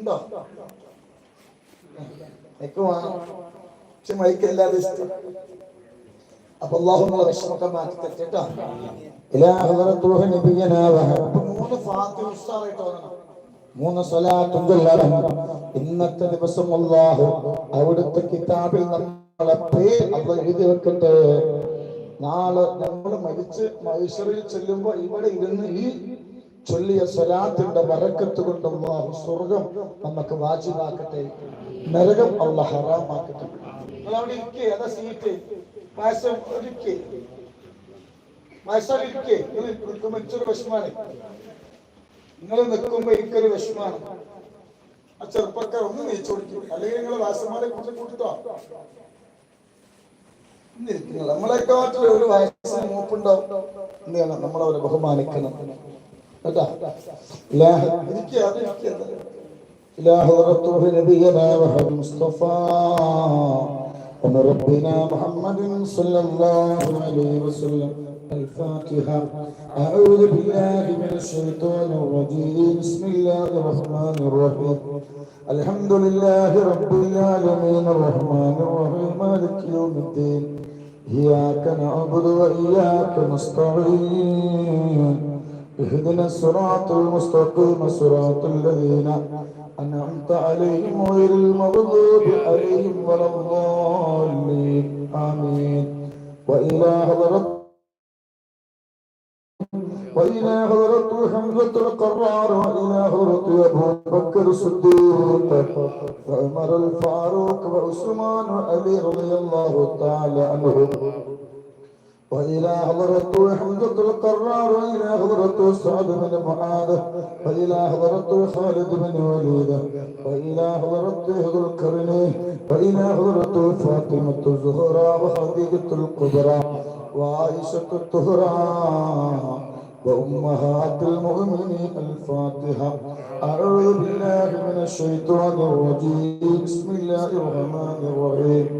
ഉണ്ടോ? മൈക്ക് വേണം. ഇഷ്ടം. അപ്പൊ അള്ളാഹു നമ്മളെ വിഷമൊക്കെ മാറ്റി തെറ്റിട്ടോ ഇന്നത്തെ ദിവസം അവിടുത്തെ കിതാബിൽ നമ്മളെ പേര് അള്ള എഴുതി വെക്കട്ടെ. നാളെ നമ്മൾ മരിച്ച് മൈസറിൽ ചെല്ലുമ്പോ ഇവിടെ ഇരുന്ന് ഈ ചൊല്ലിയ സ്വലാത്തിന്റെ വറക്കത്ത് കൊണ്ട് അള്ളാഹു സ്വർഗം നമുക്ക് വാജിബാക്കട്ടെ. നരകം അള്ള ഹറാമാക്കട്ടെ. സീറ്റ് നിങ്ങൾ നിൽക്കുമ്പോ എനിക്കൊരു വിഷമാണ്. ആ ചെറുപ്പക്കാർ ഒന്ന് നീച്ചു കൊടുക്കും അല്ലെങ്കിൽ നിങ്ങൾ വാസന്മാരെ കുറിച്ച് കൂട്ടിട്ടോ നമ്മളെക്കാട്ടിൽ ഒരു വയസ്സിന് മൂപ്പുണ്ടാവും. എന്ത് നമ്മളവരെ ബഹുമാനിക്കണം. إلى حضرته نبينا محمد مصطفى وربنا محمد صلى الله عليه وسلم الفاتحة أعوذ بالله من الشيطان الرجيم بسم الله الرحمن الرحيم الحمد لله رب العالمين الرحمن الرحيم مالك يوم الدين إياك نعبد وإياك نستعين اهدنا الصراط المستقيم صراط الذين أنعمت عليهم غير المغضوب عليهم ولا الضالين. آمين. وإلى حضرت وإلى حضرت حمزة القرار وإلى حضرت أبو بكر الصديق وعمر الفاروق وعثمان وعلي رضي الله تعالى عنهم. وإلى حضرة حمزة القرار وإلى حضرة سعد بن معاذ وإلى حضرة خالد بن وليد وإلى حضرة ذو القرنين وإلى حضرة فاطمة الزهراء وخديجة الكبرى وعائشة الطهرى وأمهات المؤمنين الفاتحة. أعوذ بالله من الشيطان الرجيم. بسم الله الرحمن الرحيم.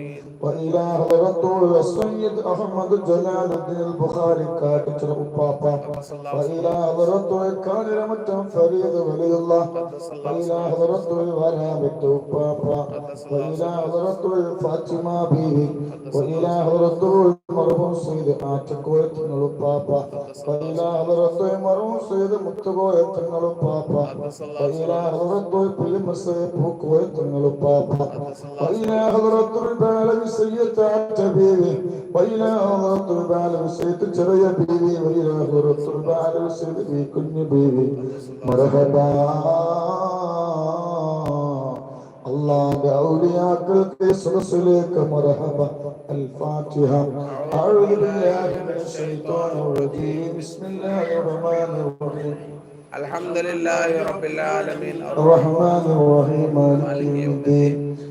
وإلى حضرة السيد أحمد جلال الدين البخاري كاتب الأبابا وإلى حضرة الكالر متهم فريد ولي الله وإلى حضرة الورام أبابا وإلى حضرة فاطمة بيه وإلى حضرة المرحوم سيد آتكوية الأبابا وإلى حضرة المرحوم سيد متبوية الأبابا وإلى حضرة فيلم سيد بوكوية الأبابا وإلى حضرة البالغ سيئة تبيبي وإلى رب على سيد تري بيبي وإلى رب على سيد في كل بيبي. مرحبا. الله بأولياء القسم سليك مرحبا. الفاتحة. أعوذ بالله من الشيطان الرجيم. بسم الله الرحمن الرحيم. الحمد لله رب العالمين. الرحمن الرحيم. مالك يوم الدين.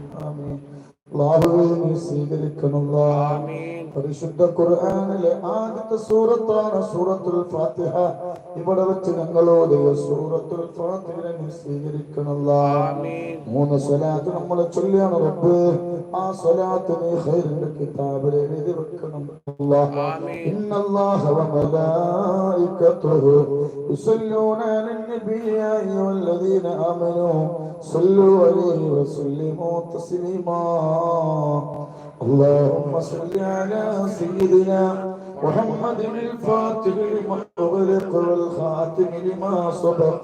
അള്ളാഹുവെ നീ സ്വീകരിക്കണമല്ല. പരിശുദ്ധ ഖുർആനിലെ ആദ്യത്തെ സൂറത്താണ് സൂറത്തുൽ ഫാത്തിഹ. ഇവിടെ വെച്ച് ഞങ്ങളോട് സൂറത്തുൽ ഫാത്തിഹ നീ സ്വീകരിക്കണമല്ല. മൂന്ന് സ്വലാത്ത് നമ്മളെ ചൊല്ലിയാണ് റബ്ബ്. ആ സ്വലാത്ത് നീ ഖൈറിന്റെ കിതാബിൽ എഴുതി വെക്കണം അല്ലാഹ് ഇന്നല്ലാഹ വ മലായികതുഹു യുസല്ലൂന അലൻ നബിയ്യ അയ്യുഹല്ലദീന ആമനൂ സല്ലു അലൈഹി വസല്ലിമൂ തസ്ലീമാ. اللهم صل على سيدنا محمد الفاتح لما أغلق والخاتم لما سبق.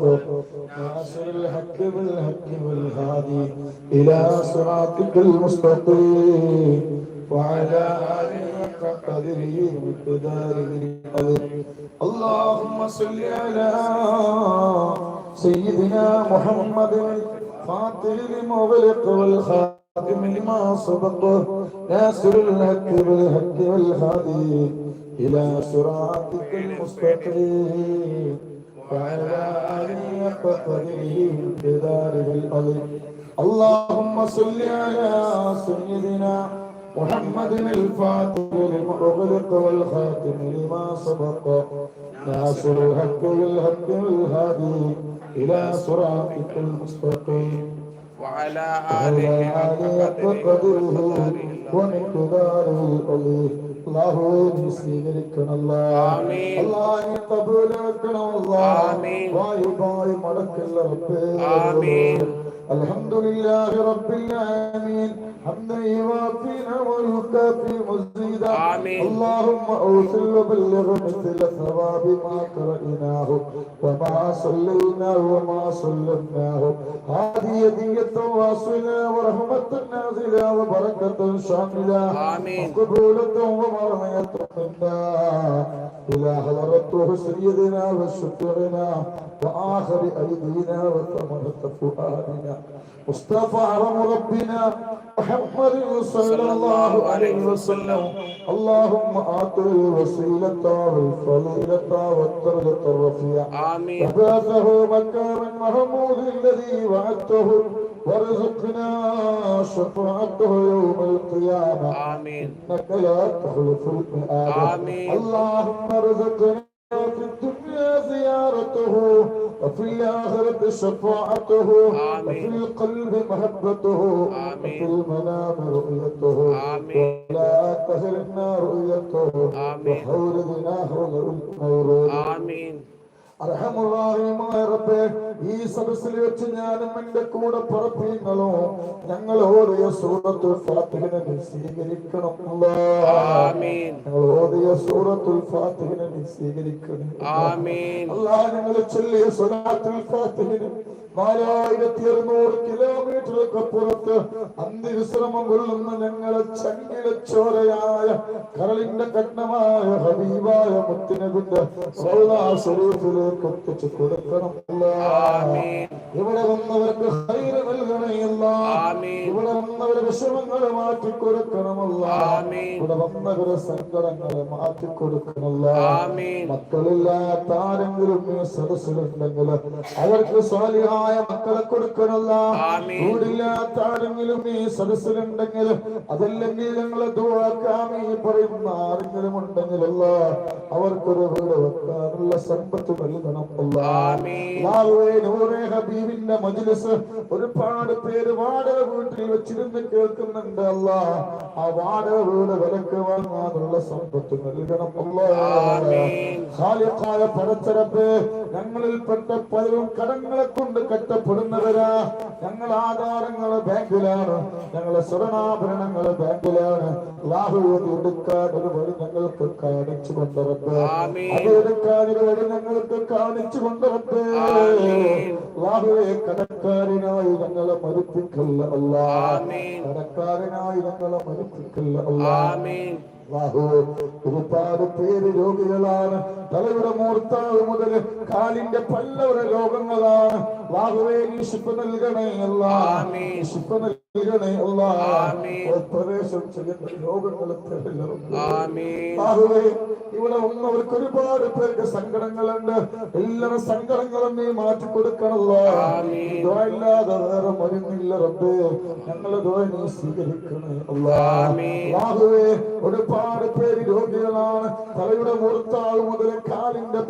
ناصر الحق بالحق والهادي إلى صراطك المستقيم. وعلى آله قدره ومقداره اللهم صل على سيدنا محمد الفاتح لمغلق والخاتم لما سبق ناصر الحق بالحق والهادي إلى صراطك المستقيم. وعلى آله حق قدره امتداره العظيم اللهم صل على سيدنا محمد الفاتح لما أغلق والخاتم لما سبق. ناصر الحق بالحق والهادي إلى صراطك المستقيم. وعلى آله حق قدره ومقداره القليل اللهم سيدنا الله الله قبول الله آمين. ويبارك لك الله آمين. الحمد لله رب العالمين. حمدا يوافينا ويكافي مزيدا. آمين. اللهم أوصل وبلغ مثل ثواب ما قرأناه وما صليناه وما صلناه هذه هدية واصلة ورحمة نازلة وبركة شاملة. آمين. وقبولة ومرمية منا إلى حضرته سيدنا وشكرنا وآخر أيدينا وثمرة فؤادنا. مصطفى عرم ربنا محمد صلى الله عليه وسلم. اللهم آت الوسيلة والفضيلة والدرجة الرفيعة. آمين. وبعثه مكانا محمود الذي وعدته وارزقنا شفاعته يوم القيامة. آمين. إنك لا تخلف الميعاد. آمين. اللهم ارزقنا في الدنيا زيارته وفي الآخرة شفاعته وفي القلب محبته وفي المنام رؤيته. ولا تهرنا رؤيته. وحول ذناه النور آمين. أرحم الراحمين ربي ഈ സദസ്സിൽ വെച്ച് ഞാനും എന്റെ കൂടെ പറപ്പിങ്ങളോ ഞങ്ങൾ ഓടിയ സൂറത്തുൽ ഫാത്തിഹിനെ സ്വീകരിക്കണം. ഞങ്ങൾ ഓടിയ സൂറത്തുൽ ഫാത്തിഹിനെ സ്വീകരിക്കണം. അല്ലാ ഞങ്ങൾ ചൊല്ലിയ സുലാത്തുൽ ഫാത്തിഹിന് നാലായിരത്തി അറുന്നൂറ് കിലോമീറ്റർക്ക് പുറത്ത് അന്തിവിശ്രമം കൊള്ളുന്ന ഞങ്ങളെ ചങ്കിലെ ചോരയായ കരളിന്റെ കഠിനമായ ഹബീബായ മുത്തിനബിന്റെ റൗളാ ശരീഫിലേക്ക് എത്തിച്ചു കൊടുക്കണം. ഇവിടെ വന്നവർക്ക് ഹൈറ് നൽകണമല്ല. ഇവിടെ വന്നവരെ വിഷമങ്ങളെ മാറ്റി കൊടുക്കണമല്ല. ഇവിടെ വന്നവരെ സങ്കടങ്ങളെ മാറ്റി കൊടുക്കണമല്ല മക്കളില്ലാത്ത ആരെങ്കിലും ഈ സദസ്സിലുണ്ടെങ്കിൽ അവർക്ക് സ്വാലിഹായ മക്കളെ കൊടുക്കണമല്ല. ആമീൻ. വീടില്ലാത്ത ആരെങ്കിലും ഈ സദസ്സിലുണ്ടെങ്കിൽ അതല്ലെങ്കിൽ ഞങ്ങളെ ദുവാക്കാം ഈ പറയുന്ന ആരെങ്കിലും ഉണ്ടെങ്കിലല്ല അവർക്കൊരു വീട് വെക്കാനുള്ള സമ്പത്ത് നൽകണം അല്ല നൂറെ ഹബീബിന്റെ മജ്ലിസ് ഒരുപാട് പേര് വാടക വീട്ടിൽ വെച്ചിരുന്ന് കേൾക്കുന്നുണ്ട് അല്ല. ആ വാടക വീട് വിലക്ക് വാങ്ങാനുള്ള സമ്പത്ത് നൽകണം അല്ലാ. പരച്ചരപ്പ് ഞങ്ങളിൽപ്പെട്ട പലരും കടങ്ങളെ കൊണ്ട് കഷ്ടപ്പെടുന്നവരാ ഞങ്ങൾ ആധാരങ്ങൾ ബാങ്കിലാണ്. ഞങ്ങളെ സ്വർണാഭരണങ്ങൾ ബാങ്കിലാണ്. ഒരു വഴി ഞങ്ങൾക്ക് കാണിച്ചു കൊണ്ടുറപ്പ് ആമീൻ. അത് എടുക്കാൻ ഒരു വഴി ഞങ്ങൾക്ക് കാണിച്ചു കൊണ്ടുറപ്പ്. ലാഹുവെ കടക്കാരനായി ഞങ്ങളെ മരിപ്പിക്കില്ല അല്ല. കടക്കാരനായി ഞങ്ങളെ മരിപ്പിക്കില്ല അല്ല അല്ലാഹു, ഒരുപാട് പേര് രോഗികളാണ്. തലയുടെ മൂർത്താവ് മുതൽ കാലിന്റെ പല്ലവരെ രോഗങ്ങളാണ്. വാഹുവേ നീ ശിപ്പ നൽകണേ അല്ല. ശിപ്പ നൽകണേ. ഓപ്പറേഷൻ ചെയ്യുന്ന രോഗങ്ങൾ ആമീൻ. ഇവിടെ വന്നവർക്ക് ഒരുപാട് പേർക്ക് സങ്കടങ്ങളുണ്ട്. എല്ലാ സങ്കടങ്ങളും നീ മാറ്റി കൊടുക്കണല്ലോ. ഇല്ലാതെ വേറെ മരുന്നില്ല റബ്ബേ. ഞങ്ങളെ നീ സ്വീകരിക്കണേ അല്ലാ. അല്ലാഹുവേ ഒരുപാട് പേര് രോഗികളാണ്. തലയുടെ മുറുത്താൾ മുതൽ കാലിന്റെ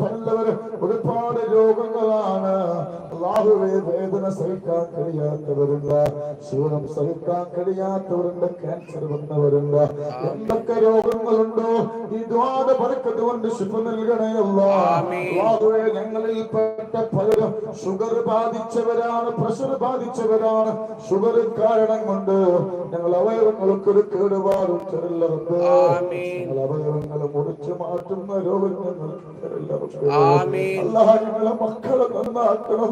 വേദന സഹിക്കാൻ കഴിയാത്തവരുണ്ട്. ക്ഷീണം സഹിക്കാൻ കഴിയാത്തവരുണ്ട്. ക്യാൻസർ വന്നവരുണ്ട്. എന്തൊക്കെ രോഗങ്ങളുണ്ടോ? ഈ ദ്വാദ പറക്കത്ത് കൊണ്ട് ശുഭ നൽകണേ അല്ലാ. ആമീൻ. അല്ലാഹുവേ ഞങ്ങളിൽ പെട്ട പലരും ഷുഗർ ബാധിച്ചവരാണ് പ്രഷർ ബാധിച്ചവരാണ്. ഷുഗർ കാരണം കൊണ്ട് ഞങ്ങൾ അവയവങ്ങൾക്ക് ഒരു കേടുപാടും തരില്ല. ഞങ്ങൾ അവയവങ്ങളെ മുറിച്ചു മാറ്റുന്ന രോഗം ഞങ്ങൾക്ക് തരില്ല. അല്ലാഹ് ഞങ്ങളെ മക്കളെ നന്നാക്കണം.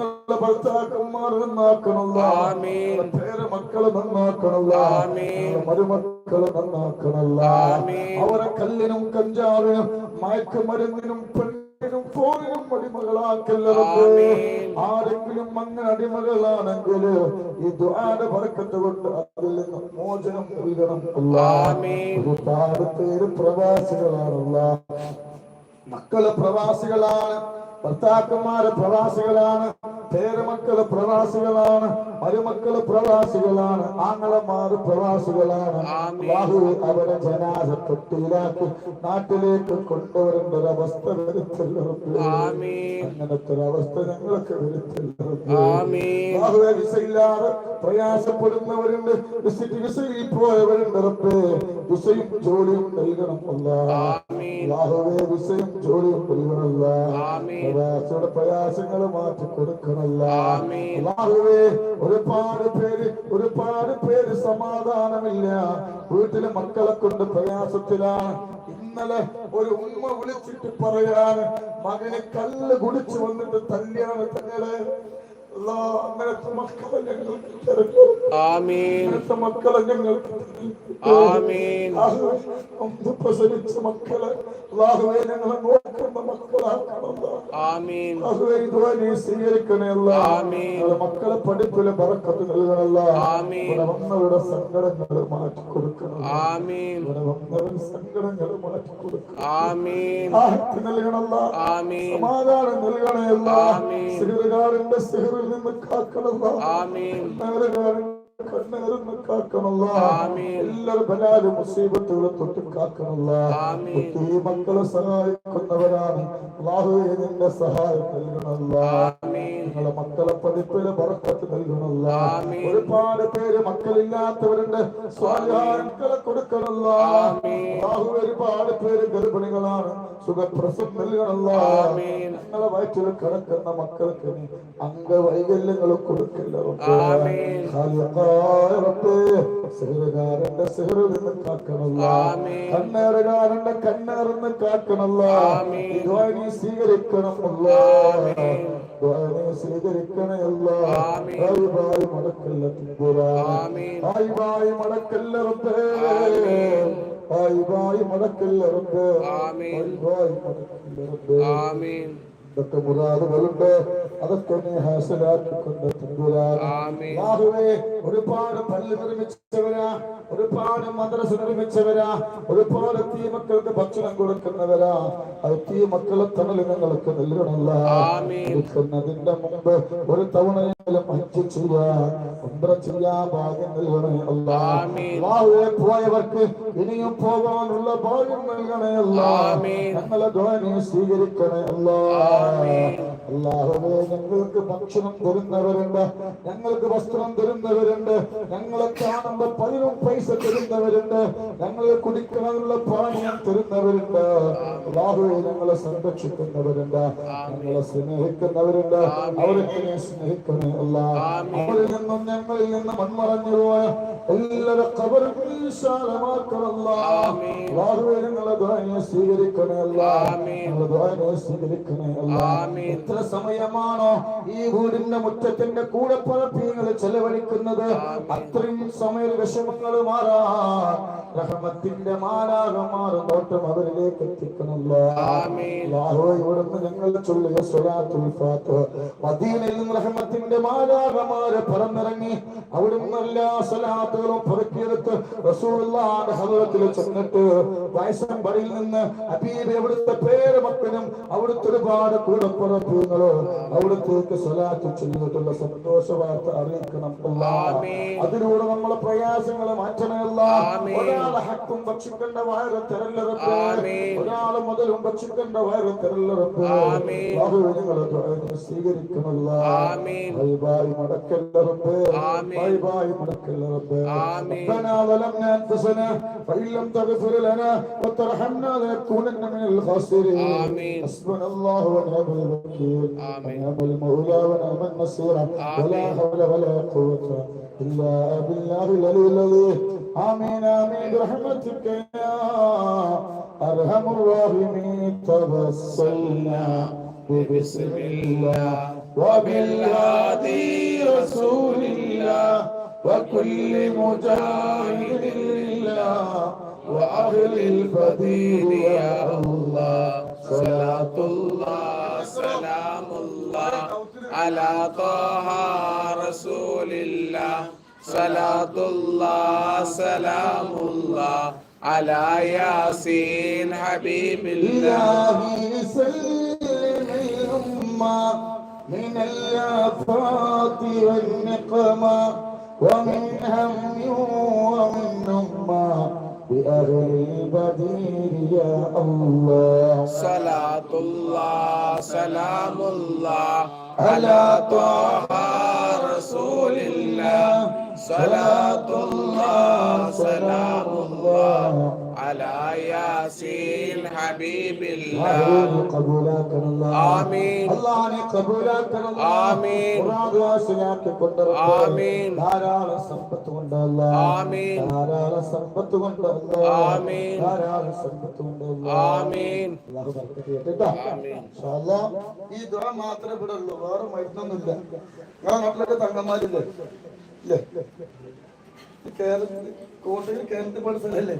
ഞങ്ങളെ ഭർത്താക്കന്മാർ നന്നാക്കണം ആമീൻ. പേര് മക്കളെ നന്നാക്കണല്ല. മരുമക്കളെ നന്നാക്കണല്ല. അവരെ കല്ലിനും കഞ്ചാവിനും മയക്കുമരുന്നിനും പെണ്ണിനും ഫോണിനും അടിമകളാക്കല്ല. ആരെങ്കിലും അങ്ങനെ അടിമകളാണെങ്കിൽ ഈ ദുആന്റെ ബർക്കത്ത് കൊണ്ട് അതിൽ നിന്ന് മോചനം നൽകണം. ഒരുപാട് പേര് പ്രവാസികളാണല്ല മക്കൾ പ്രവാസികളാണ്. ഭർത്താക്കന്മാര് പ്രവാസികളാണ്. പേരമക്കൾ പ്രവാസികളാണ് മരുമക്കൾ പ്രവാസികളാണ് ആങ്ങളമാർ പ്രവാസികളാണ്. ബാഹു അവരെ ജനാസ തൊട്ടിയിലാക്കി നാട്ടിലേക്ക് കൊണ്ടുവരേണ്ട ഒരു അവസ്ഥ വരുത്തല്ലോ അങ്ങനത്തെ ഒരു അവസ്ഥ ഞങ്ങൾക്ക് വരുത്തല്ലോ ബാഹുവെ വിസയില്ലാതെ പ്രയാസപ്പെടുന്നവരുണ്ട്. വിസിറ്റ് വിസയിൽ പോയവരുണ്ട് റബ്ബേ. വിസയും ജോലിയും നൽകണം ബാഹുവെ വിസയും ജോലിയും നൽകണമല്ല പ്രവാസിയുടെ പ്രയാസങ്ങൾ മാറ്റി അല്ലാഹുവേ ഒരുപാട് പേര് ഒരുപാട് പേര് സമാധാനമില്ല. വീട്ടിലെ മക്കളെ കൊണ്ട് പ്രയാസത്തിലാണ്. ഇന്നലെ ഒരു ഉമ്മ വിളിച്ചിട്ട് പറയാൻ മകന് കല്ല് കുടിച്ചു വന്നിട്ട് തല്ലിയാണ് തങ്ങളെ ആമീൻ മക്കളെ ഞങ്ങൾക്ക് ആമീൻ പ്രസവിച്ച മക്കളെ അല്ലാഹുവേ ഞങ്ങളെ നോക്കുന്ന മക്കളാക്കണമല്ല ആമീൻ അല്ലാഹുവേ, ഇതുവാ നീ സ്വീകരിക്കണേ അല്ലാ. ആമീൻ. ഞങ്ങളുടെ മക്കളെ പഠിപ്പിലെ ബറക്കത്ത് നൽകണല്ല. ഇവിടെ വന്നവരുടെ സങ്കടങ്ങൾ മാറ്റി കൊടുക്കണം ഇവിടെ വന്നവരുടെ സങ്കടങ്ങൾ മാറ്റി കൊടുക്കണം നൽകണല്ല സമാധാനം നൽകണയല്ല. സിഹറുകാരന്റെ സിഹറിൽ നിന്ന് കാക്കണല്ല ആമീൻ ആമീൻ. എല്ലാവരും ബലാലും മുസീബത്തുകളെ തൊട്ട് കാക്കണല്ല. ഒത്തിരി മക്കളെ സഹായിക്കുന്നവരാണ്. നിന്റെ സഹായം നൽകണല്ല നിങ്ങളെ മക്കളെ പതിപ്പിൽ പറക്കത്ത് നൽകണല്ല ഒരുപാട് പേര് മക്കളില്ലാത്തവരുണ്ട്. സ്വാലിഹായ മക്കളെ കൊടുക്കണല്ല ബാഹു ഒരുപാട് പേര് ഗർഭിണികളാണ്. സുഖപ്രസം നൽകണല്ല നിങ്ങളെ വയറ്റിൽ കിടക്കുന്ന മക്കൾക്ക് നീ അംഗവൈകല്യങ്ങൾ കൊടുക്കില്ല സിഹറുകാരന്റെ സിഹറിൽ നിന്ന് കാക്കണല്ല കണ്ണേറുകാരന്റെ കണ്ണേറിൽ നിന്ന് കാക്കണല്ല. ഇതുവായി നീ സ്വീകരിക്കണമല്ല ആമീൻ. ഇതുവായി നീ സ്വീകരിക്കണമല്ല ആമീൻ. ആയിബായി മടക്കല്ല തുമ്പുരാൻ ആമീൻ ആയിബായി മടക്കല്ല റബ്ബേ ആമീൻ. ആയിബായി മടക്കല്ല റബ്ബേ ആമീൻ. ആയിബായി മടക്കല്ല റബ്ബേ ആമീൻ എന്തൊക്കെ മുറാദുകളുണ്ട് അതൊക്കെ നീ ഹാസലാക്കിക്കൊണ്ട് അല്ലാഹുവേ, ഒരുപാട് പള്ളി നിർമ്മിച്ചവരാ ഒരുപാട് മദ്രസ നിർമ്മിച്ചവരാ ഒരുപാട് തീ മക്കൾക്ക് ഭക്ഷണം കൊടുക്കുന്നവരാ. അത് തീ മക്കളെ തണൽ നിങ്ങൾക്ക് നൽകണമല്ല. നിൽക്കുന്നതിന്റെ മുമ്പ് ഒരു തവണയെങ്കിലും ഹജ്ജ് ചെയ്യാൻ ഉംറ ചെയ്യാൻ ഭാഗ്യം നൽകണേ അല്ല. ആമീൻ. അല്ലാഹുവേ, പോയവർക്ക് ഇനിയും പോകാനുള്ള ഭാഗ്യം നൽകണേ അല്ല. ഞങ്ങളെ ദ്വാനി സ്വീകരിക്കണേ അല്ലാ. അല്ലാഹുവേ ഞങ്ങൾക്ക് ഭക്ഷണം തരുന്നവരുണ്ട് ഞങ്ങൾക്ക് വസ്ത്രം തരുന്നവരുണ്ട് ഞങ്ങളെ കാണുമ്പോ പതിനും പൈസ തരുന്നവരുണ്ട് ഞങ്ങളെ കുടിക്കാനുള്ള പാനീയം തരുന്നവരുണ്ട്. അല്ലാഹുവേ ഞങ്ങളെ സംരക്ഷിക്കുന്നവരുണ്ട് ഞങ്ങളെ സ്നേഹിക്കുന്നവരുണ്ട്. അവരൊക്കെ നീ സ്നേഹിക്കണേ അല്ല. അവരിൽ നിന്നും ഞങ്ങളിൽ നിന്ന് മൺമറഞ്ഞു പോയ എല്ലാവരുടെ കബറും വിശാലമാക്കണല്ല അല്ലാഹുവേ ഞങ്ങളെ ദ്വാനെ സ്വീകരിക്കണേ അല്ല. ഞങ്ങളെ ദ്വാനെ സ്വീകരിക്കണേ അല്ല. എത്ര സമയമാണോ ഈ വീടിന്റെ മുറ്റത്തിന്റെ കൂടെ പഴപ്പീങ്ങൾ ചെലവഴിക്കുന്നത്? അത്രയും സമയ വിഷമങ്ങൾ മാറാ റഹമത്തിന്റെ മാലാകമാർ നോട്ടം അവരിലേക്ക് എത്തിക്കണല്ലോ ഇവിടുന്ന് ഞങ്ങൾ ചൊല്ലിയ സ്വലാത്തുൽ ഫാത്ത് മദീനയിൽ നിന്ന് റഹമത്തിന്റെ മാലാകമാര് പറന്നിറങ്ങി അവിടുന്ന് എല്ലാ സ്വലാത്തുകളും പുറക്കിയെടുത്ത് റസൂലുള്ളാഹിന്റെ ഹദറത്തിൽ ചെന്നിട്ട് വയസ്സമ്പടിയിൽ നിന്ന് അബീബ് എവിടുത്തെ പേര് മക്കനും അവിടുത്തെ ഒരുപാട് കൂടപ്പുറപ്പുകളോ അവിടത്തേക്ക് സലാത്ത് ചൊല്ലിയിട്ടുള്ള സന്തോഷ വാർത്ത അറിയിക്കണം. അതിലൂടെ നമ്മളെ പ്രയാസങ്ങളെ മാറ്റണമല്ല. ഒരാളെ ഹക്കും ഭക്ഷിക്കേണ്ട ആമീൻ. ഒരാളെ മുതലും ഭക്ഷിക്കേണ്ട വയറ് തെരല്ലറപ്പ് ആമീൻ. നിങ്ങളെ സ്വീകരിക്കണമല്ല ആമീൻ. വൈബായി മടക്കല്ലറപ്പ് ആമീൻ. വൈബായി മടക്കല്ലറപ്പ് ആമീൻ. ربنا ظلمنا انفسنا فان لم تغفر لنا وترحمنا لنكونن من الخاسرين آمين. حسبنا الله ونعم الوكيل آمين. ونعم المولى ونعم النصير ولا آمين. حول ولا قوة إلا بالله العلي العظيم آمين آمين برحمتك يا أرحم الراحمين. تبصرنا ببسم الله وبالهادي رسول الله وكل مجاهد لله وأهل الفضيل يا الله. صلاة الله سلام الله على طه رسول الله. صلاة الله سلام الله على ياسين حبيب الله. سلم من الآفات والنقمة ومن هم ومن نمى بأهل البدير يا الله. صلاة الله سلام الله على طه رسول الله. صلاة الله سلام الله على ياسين حبيب الله محبوب قبولاك الله آمين. الله നീ കബൂലാക്കണം ആമീൻ. ഖുർആൻ കൊണ്ട് ആമീൻ. ധാരാളം സമ്പത്ത് കൊണ്ട് അല്ലാ. ആമീൻ. ധാരാളം സമ്പത്ത് കൊണ്ട് അല്ലാ. ആമീൻ. ധാരാളം സമ്പത്ത് കൊണ്ട് അല്ലാ. ആമീൻ അല്ലാഹു ബർക്കത്ത് ചെയ്യട്ടെ ട്ടോ. ആമീൻ. ഇൻഷാ അല്ലാ. ഈ ദുആ മാത്രമേ ഇവിടെ ഉള്ളൂ വേറെ മരുന്നൊന്നുമില്ല ഞങ്ങളുടെ നാട്ടിലൊക്കെ തങ്ങന്മാരില്ലേ ഇല്ലേ ഈ കേരളത്തിൽ കോട്ടയം കേരളത്തിൽ പഠിച്ചതല്ലേ